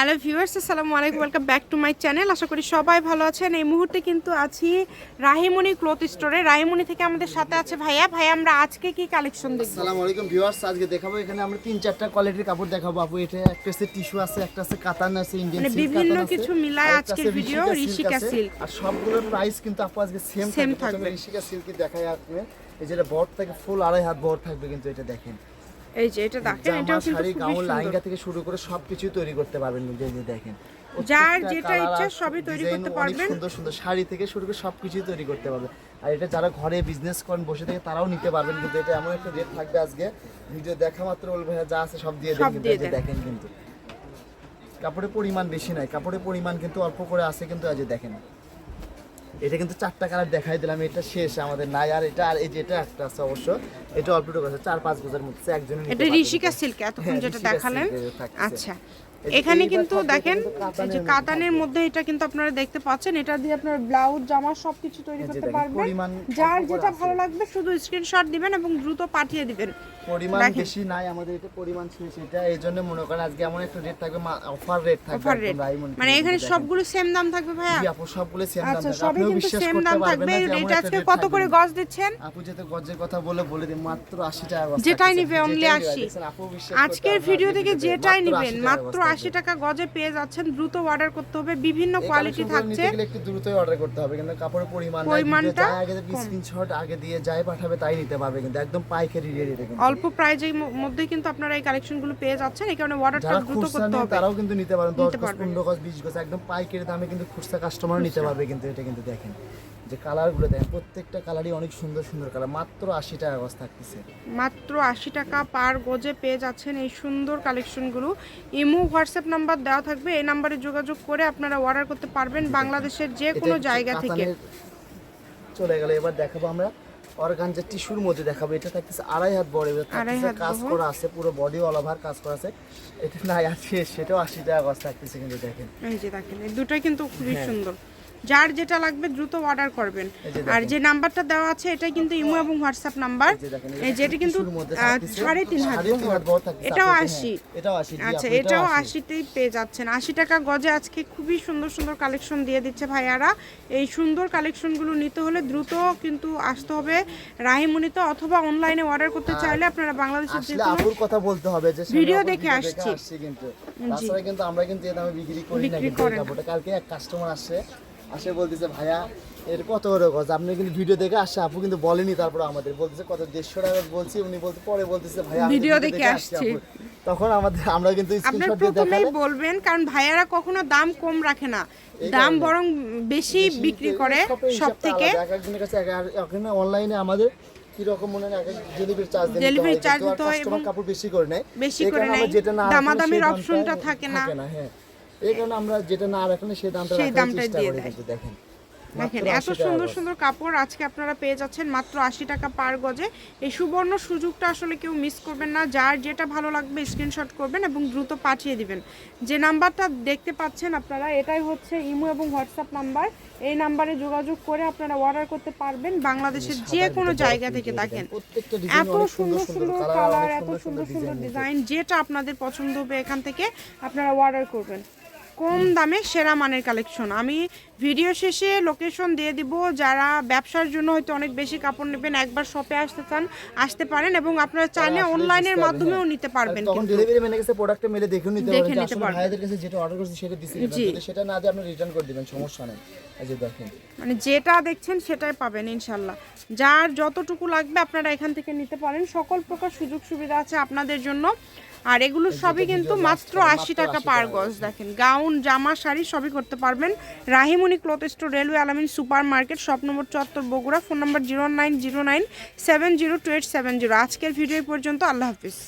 Hello viewers আসসালামু আলাইকুম welcome back to my channel. আশা করি সবাই ভালো আছেন। এই মুহূর্তে কিন্তু আছি রাহিমণি ক্লথ স্টোরে। রাহিমণি থেকে আমাদের সাথে আছে ভাইয়া। ভাইয়া আমরা আজকে কি কালেকশন দেখব? আসসালামু আলাইকুম ভিউয়ার্স আজকে দেখাবো। এখানে আমরা তিন চারটা কোয়ালিটির কাপড় দেখাবো আপু। এটা একটা আছে টিস্যু আছে একটা আছে কাতান আছে ইন্ডিয়ান মানে বিভিন্ন কিছু মিলায় আজকের ভিডিও, ঋষিকা সিল্ক। আর সবগুলোর প্রাইস কিন্তু আপু আজকে সেম Same থাকবে। ঋষিকা সিল্কি দেখাই আপনি এই যেটা বড় থেকে ফুল আড়াই হাত বড় থাকবে কিন্তু এটা দেখেন। এই যে এটা দেখেন এটাও কিন্তু শাড়ি গাউন থেকে শুরু করে সবকিছু তৈরি করতে পারবেন দেখেন। যার যেটা ইচ্ছা আর সবই তৈরি করতে পারবেন। সুন্দর সুন্দর শাড়ি থেকে শুরু করে সবকিছুই তৈরি করতে পারবে আর এটা যারা ঘরে বিজনেস করেন বসে থেকে তারাও নিতে পারবেন কিন্তু এটা এমন একটা রেট থাকবে আজকে। ভিডিও দেখা মাত্র বলবে যা আছে সব দিয়ে দেন। দেখেন কিন্তু। কাপড়ের পরিমাণ বেশি নাই কাপড়ের পরিমাণ কিন্তু অল্প করে আছে কিন্তু আজ দেখেন। এটা কিন্তু চারটা কালার দেখাই দিলাম এটা শেষ আমাদের নাই। আর এটা আর এই যে এটা একটা আছে অবশ্য এটা অল্প টুকু আছে চার পাঁচ গজের মধ্যে একজনের এটা ঋষিকা সিল্ক এতক্ষণ হ্যাঁ, যেটা দেখালেন। আচ্ছা এখানে কিন্তু দেখেন এই যে কাতানের মধ্যে এটা কিন্তু আপনারা দেখতে পাচ্ছেন এটা দিয়ে আপনার ব্লাউজ জামা সবকিছু তৈরি করতে পারবেন। যার যেটা ভালো লাগবে শুধু স্ক্রিনশট দিবেন এবং দ্রুত পাঠিয়ে দিবেন। পরিমাণ বেশি নাই আমাদের এটা পরিমাণ শেষ এটা এই জন্য মনে করেন আজকে এমন একটা রেট থাকবে অফার রেট থাকবে মানে এখানে সবগুলো সেম দাম থাকবে ভাইয়া? আপু সবগুলো সেম দাম আচ্ছা থাকবে। কিন্তু বিশ্বাস করতে না যে আজকে কত করে গজ দিচ্ছেন? আপু গজের কথা বলে বলে দিই মাত্র 80 টাকা গজ যেটাই নিবে যেটাই 80 নিবে, দেখছেন, আপু বিশ্বাস করতে আজকের ভিডিও থেকে। যেটাই মাত্র নেবেন 80 মাত্র গজ আশি থাকবে। টাকা গজে পেয়ে যাচ্ছেন দ্রুত অর্ডার করতে হবে বিভিন্ন কোয়ালিটি থাকছে। একটু দ্রুতই অর্ডার করতে হবে কিন্তু কাপড়ের পরিমাণ পরিমাণটা আগে। স্ক্রিনশট আগে দিয়ে যাই পাঠাবে তাই নিতে পারবে কিন্তু একদম পাইকারি রেট কিন্তু। অল্প প্রাইজের মধ্যে কিন্তু আপনারা এই কালেকশনগুলো পেয়ে যাচ্ছেন এই কারণে অর্ডারটা দ্রুত করতে হবে। তারাও কিন্তু নিতে পারেন দশ নিতে গজ পারবেন। পনেরো গজ বিশ গজ একদম পাইকারি দামে কিন্তু খুচরা কাস্টমার নিতে পারবে কিন্তু এটা কিন্তু দেখেন যে কালারগুলো দেখেন প্রত্যেকটা কালারই অনেক সুন্দর সুন্দর কালার মাত্র আশি টাকা গজ থাকতেছে। মাত্র আশি টাকা পার গজে পেয়ে যাচ্ছেন এই সুন্দর কালেকশনগুলো। ইমো হোয়াটসঅ্যাপ নাম্বার দেওয়া থাকবে এই নাম্বারে যোগাযোগ করে আপনারা অর্ডার করতে পারবেন বাংলাদেশের যে কোনো জায়গা থেকে। চলে গেল এবার দেখাবো আমরা অর্গানজার টিস্যুর মধ্যে দেখাবো এটা থাকতেছে আড়াই হাত বড় কাজ করা আছে পুরো বডি অল ওভার কাজ করা আছে। এটা নাই আছে সেটাও আশি টাকা গজ থাকতেছে কিন্তু দেখেন। এই যে দেখেন এই দুটোই কিন্তু খুবই হ্যাঁ। সুন্দর। যার যেটা লাগবে দ্রুত অর্ডার করবেন। আর যে নাম্বারটা দেওয়া আছে এটা কিন্তু ইমো এবং হোয়াটসঅ্যাপ নাম্বার। যেটা কিন্তু সাড়ে তিন থাকতেছে, এটাও আশি। আচ্ছা এটাও আশি। আশিতেই পেয়ে যাচ্ছেন। আশি টাকা গজে আজকে খুবই সুন্দর সুন্দর কালেকশন দিয়ে দিচ্ছে ভাইয়ারা। এই সুন্দর কালেকশনগুলো নিতে হলে দ্রুত কিন্তু আসতে হবে রাহিমুনিতে অথবা অনলাইনে অর্ডার করতে চাইলে আপনারা বাংলাদেশের যে কোনো কথা বলতে হবে যে ভিডিও দেখে আসছি। কিন্তু। তাছাড়া কিন্তু আমরা কিন্তু বিক্রি করি না কিন্তু কালকে এক কাস্টমার আসছে আসে বলতেছে ভাইয়া এর কত করে গজ আপনি কিন্তু ভিডিও দেখে আসছে আপু কিন্তু বলেনি তারপর আমাদের। বলতেছে কত? দেড়শো টাকা বলছি। উনি বলতে পরে বলতেছে ভাইয়া ভিডিও দেখে আসছি। তখন আমাদের আমরা কিন্তু স্ক্রিনশট দিয়ে বলবেন কারণ ভাইয়ারা কখনো দাম কম রাখে না। দাম বরং বেশি বিক্রি করে সব থেকে। একজনের কাছে অনলাইনে আমাদের কি রকম মনে হয় ডেলিভারি চার্জ দিতে Delivery হয়। charge কিন্তু আর দিতে হয় এবং কাপড় বেশি করে নেয়। বেশি করে নেয়। যেটা না রাখলে দামাদামির অপশনটা থাকে না। হ্যাঁ। এই কারণে আমরা যেটা না রাখলে সেই দামটা সেই চেষ্টা দিয়ে দেয়। দেখেন। দেখেন এত সুন্দর সুন্দর কাপড় আজকে আপনারা পেয়ে যাচ্ছেন মাত্র আশি টাকা পার গজে। এই সুবর্ণ সুযোগটা আসলে কেউ মিস করবেন না। যার যেটা ভালো লাগবে স্ক্রিনশট করবেন এবং দ্রুত পাঠিয়ে দিবেন। যে নাম্বারটা দেখতে পাচ্ছেন আপনারা এটাই হচ্ছে ইমো এবং হোয়াটসঅ্যাপ নাম্বার। এই নাম্বারে যোগাযোগ করে আপনারা অর্ডার করতে পারবেন বাংলাদেশের যে কোনো জায়গা থেকে দেখেন। এত সুন্দর সুন্দর কালার এত সুন্দর সুন্দর ডিজাইন যেটা আপনাদের পছন্দ হবে এখান থেকে আপনারা অর্ডার করবেন। কম দামে সেরা মানের কালেকশন আমি ভিডিও শেষে লোকেশন দিয়ে দিব যারা ব্যবসার জন্য হয়তো অনেক বেশি কাপড় নেবেন একবার শপে আসতে চান আসতে পারেন এবং আপনারা চাইলে অনলাইনের মাধ্যমেও নিতে হ্যাঁ। পারবেন আর তখন ডেলিভারি ম্যানের কাছে প্রোডাক্টটা মেলে দেখেও নিতে পারবেন। যে নিতে পারবেন। ভাইদের কাছে যেটা অর্ডার করছে সেটা দিছে। যদি সেটা না দিয়ে আপনি রিটার্ন করে দিবেন সমস্যা নেই। এই দেখেন। মানে যেটা দেখছেন সেটাই পাবেন ইনশাল্লাহ যার যতটুকু লাগবে আপনারা এখান থেকে নিতে পারেন। সকল প্রকার সুযোগ সুবিধা আছে আপনাদের জন্য। আর এগুলো সবই কিন্তু মাত্র আশি টাকা পার গজ দেখেন। গাউন জামা শাড়ি সবই করতে পারবেন। Rahimuni cloth store railway Alamin super market shop number চত্বর Bogura phone number zero nine zero nine seven zero two eight seven zero আজকের ভিডিও পর্যন্ত আল্লাহ হাফিজ।